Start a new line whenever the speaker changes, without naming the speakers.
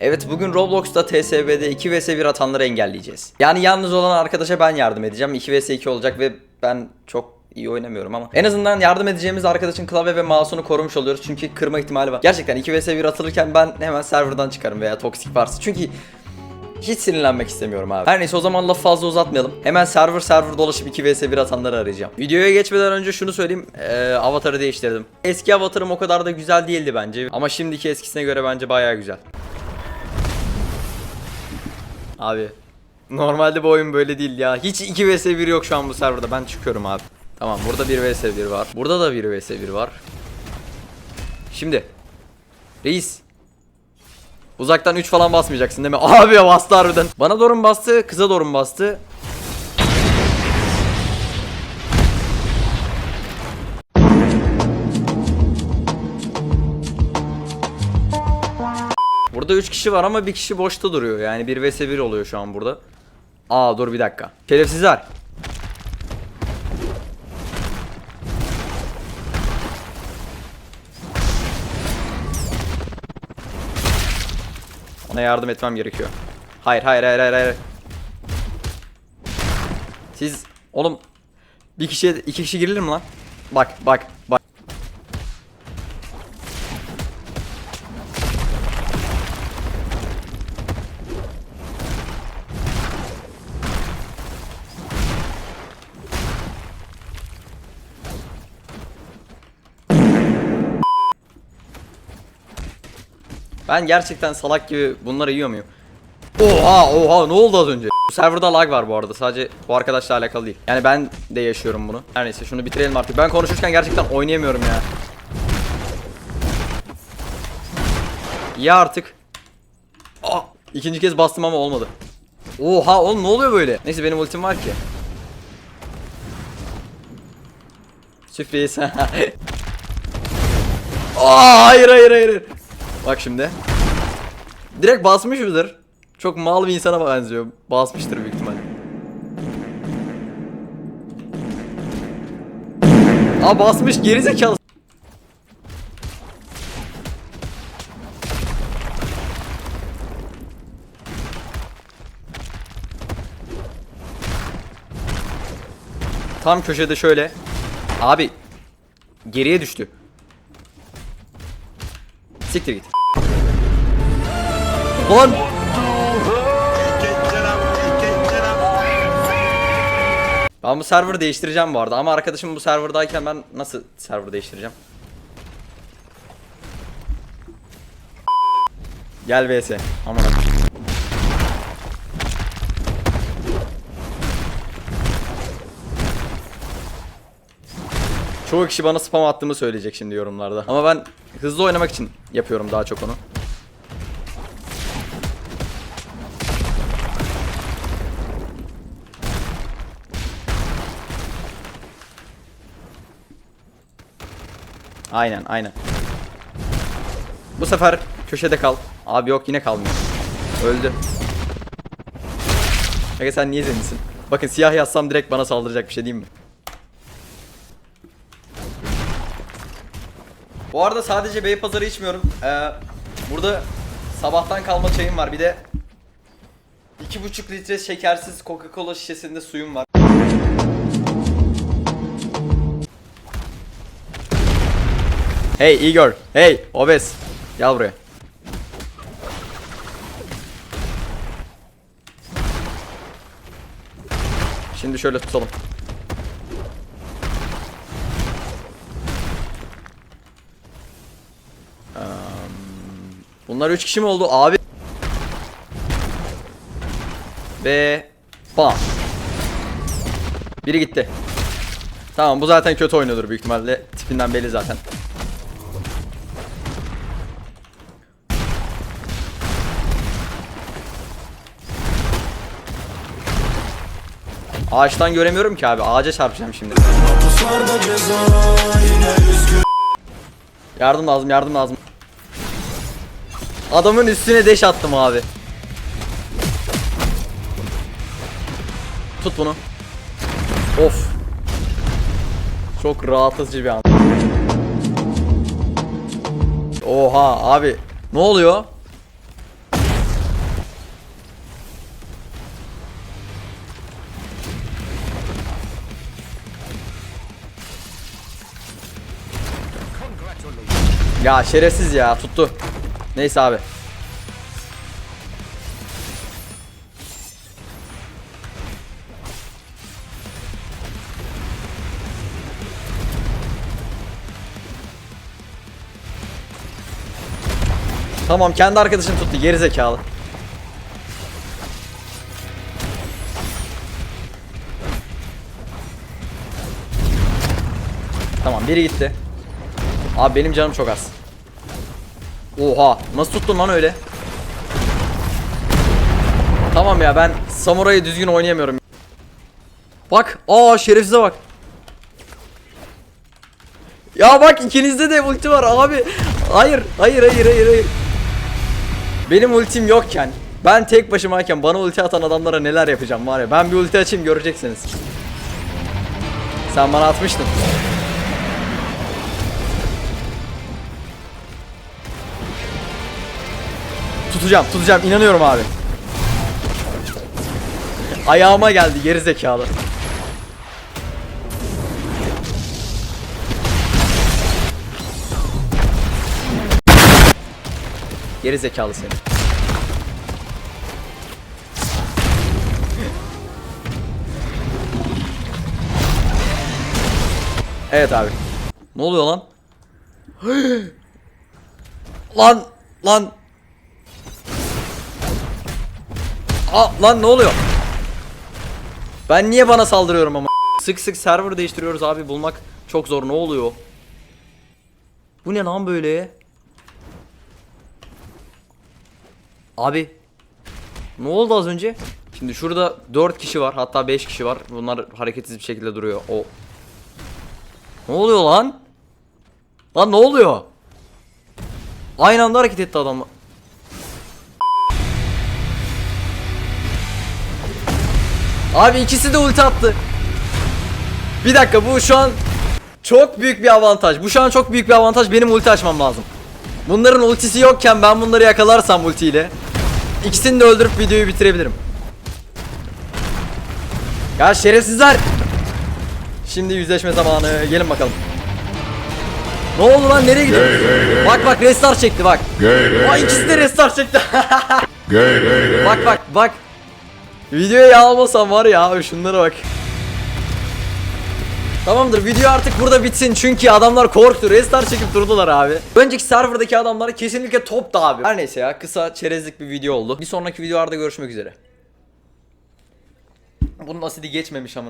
Evet bugün Roblox'ta TSB'de 2 vs 1 atanları engelleyeceğiz. Yani yalnız olan arkadaşa ben yardım edeceğim. 2 vs 2 olacak ve ben çok iyi oynamıyorum ama. En azından yardım edeceğimiz arkadaşın klavye ve mouse'unu korumuş oluyoruz. Çünkü kırma ihtimali var. Gerçekten 2 vs 1 atılırken ben hemen serverdan çıkarım veya toksik varsa. Çünkü hiç sinirlenmek istemiyorum abi. Her neyse o zaman lafı fazla uzatmayalım. Hemen server server dolaşıp 2 vs 1 atanları arayacağım. Videoya geçmeden önce şunu söyleyeyim. Ee, avatarı değiştirdim. Eski avatarım o kadar da güzel değildi bence. Ama şimdiki eskisine göre bence bayağı güzel. Abi normalde bu oyun böyle değil ya. Hiç 2 vs 1 yok şu an bu serverda. Ben çıkıyorum abi. Tamam burada 1 vs 1 var. Burada da 1 vs 1 var. Şimdi. Reis. Uzaktan 3 falan basmayacaksın değil mi? Abi bastı harbiden. Bana doğru mu bastı? Kıza doğru mu bastı? Burada 3 kişi var ama bir kişi boşta duruyor. Yani 1 vs 1 oluyor şu an burada. Aa dur bir dakika. Şerefsizler. Ona yardım etmem gerekiyor. Hayır hayır hayır hayır hayır. Siz oğlum bir kişiye iki kişi girilir mi lan? Bak bak Ben gerçekten salak gibi bunları yiyor muyum? Oha oha ne oldu az önce? Bu serverda lag var bu arada sadece bu arkadaşla alakalı değil. Yani ben de yaşıyorum bunu. Her neyse şunu bitirelim artık. Ben konuşurken gerçekten oynayamıyorum ya. Ya artık. Aa, ikinci kez bastım ama olmadı. Oha oğlum ne oluyor böyle? Neyse benim ultim var ki. Sürpriz. Aa, hayır hayır hayır. Bak şimdi. Direkt basmış mıdır? Çok mal bir insana benziyor. Basmıştır büyük ihtimal. Aa basmış geri zekalı. Tam köşede şöyle. Abi geriye düştü. Siktir git. Lan! Ben bu server değiştireceğim bu arada ama arkadaşım bu serverdayken ben nasıl server değiştireceğim? Gel vs. Aman. Çoğu kişi bana spam attığımı söyleyecek şimdi yorumlarda. Ama ben hızlı oynamak için yapıyorum daha çok onu. Aynen aynen. Bu sefer köşede kal. Abi yok yine kalmıyor. Öldü. Peki sen niye zenginsin? Bakın siyah yazsam direkt bana saldıracak bir şey diyeyim mi? Bu arada sadece Beypazarı içmiyorum. Ee, burada sabahtan kalma çayım var. Bir de 2,5 litre şekersiz Coca-Cola şişesinde suyum var. Hey Igor. Hey Obes. Gel buraya. Şimdi şöyle tutalım. Bunlar 3 kişi mi oldu abi? Ve bam. Biri gitti. Tamam bu zaten kötü oynuyordur büyük ihtimalle. Tipinden belli zaten. Ağaçtan göremiyorum ki abi. Ağaca çarpacağım şimdi. Yardım lazım, yardım lazım. Adamın üstüne deş attım abi. Tut bunu. Of. Çok rahatlatıcı bir an. Oha abi. Ne oluyor? Ya şerefsiz ya tuttu. Neyse abi. Tamam kendi arkadaşını tuttu geri zekalı. Tamam biri gitti. Abi benim canım çok az. Oha nasıl tuttun lan öyle? Tamam ya ben samurayı düzgün oynayamıyorum. Bak aa şerefsize bak. Ya bak ikinizde de ulti var abi. Hayır hayır hayır hayır hayır. Benim ultim yokken ben tek başımayken bana ulti atan adamlara neler yapacağım var ya. Ben bir ulti açayım göreceksiniz. Sen bana atmıştın. Tutacağım, tutacağım. inanıyorum abi. Ayağıma geldi geri zekalı. Geri zekalı seni. Evet abi. Ne oluyor lan? lan lan Aa lan ne oluyor? Ben niye bana saldırıyorum ama? Sık sık server değiştiriyoruz abi bulmak çok zor ne oluyor? Bu ne lan böyle? Abi ne oldu az önce? Şimdi şurada 4 kişi var hatta 5 kişi var. Bunlar hareketsiz bir şekilde duruyor. O Ne oluyor lan? Lan ne oluyor? Aynı anda hareket etti adam. Abi ikisi de ulti attı. Bir dakika bu şu an çok büyük bir avantaj. Bu şu an çok büyük bir avantaj. Benim ulti açmam lazım. Bunların ultisi yokken ben bunları yakalarsam ultiyle ikisini de öldürüp videoyu bitirebilirim. Ya şerefsizler. Şimdi yüzleşme zamanı. Gelin bakalım. Ne oldu lan nereye gidiyor? Bak bak restart çekti bak. Ay ikisi de restart çekti. bak bak bak. Videoyu almasam var ya abi şunlara bak. Tamamdır video artık burada bitsin çünkü adamlar korktu restart çekip durdular abi. Önceki serverdaki adamlar kesinlikle toptu abi. Her neyse ya kısa çerezlik bir video oldu. Bir sonraki videolarda görüşmek üzere. Bunun asidi geçmemiş ama.